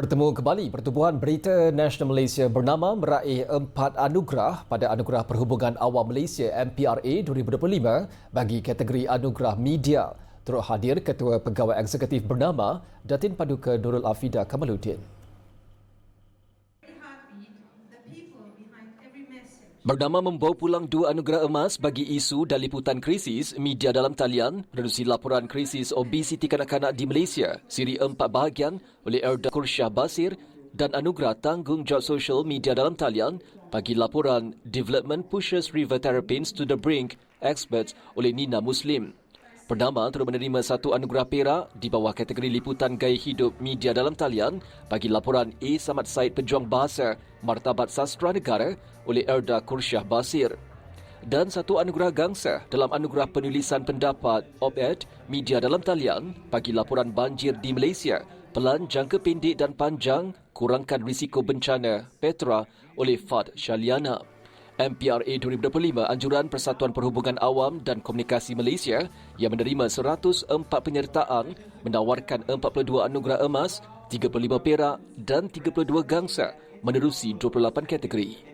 Bertemu kembali Pertubuhan Berita Nasional Malaysia bernama meraih empat anugerah pada Anugerah Perhubungan Awam Malaysia MPRA 2025 bagi kategori Anugerah Media. Turut hadir Ketua Pegawai Eksekutif bernama Datin Paduka Nurul Afida Kamaluddin. Bernama membawa pulang dua anugerah emas bagi isu dan liputan krisis media dalam talian, reduksi laporan krisis obesiti kanak-kanak di Malaysia, siri empat bahagian oleh Erda Kursyah Basir dan anugerah tanggungjawab sosial media dalam talian bagi laporan Development Pushes River Terrapins to the Brink Experts oleh Nina Muslim. Perdana turut menerima satu anugerah perak di bawah kategori liputan gaya hidup media dalam talian bagi laporan A. Samad Said Pejuang Bahasa Martabat Sastra Negara oleh Erda Kursyah Basir. Dan satu anugerah gangsa dalam anugerah penulisan pendapat op-ed media dalam talian bagi laporan banjir di Malaysia Pelan Jangka Pendek dan Panjang Kurangkan Risiko Bencana Petra oleh Fad Shaliana. MPRA 2025 anjuran Persatuan Perhubungan Awam dan Komunikasi Malaysia yang menerima 104 penyertaan menawarkan 42 anugerah emas, 35 perak dan 32 gangsa menerusi 28 kategori.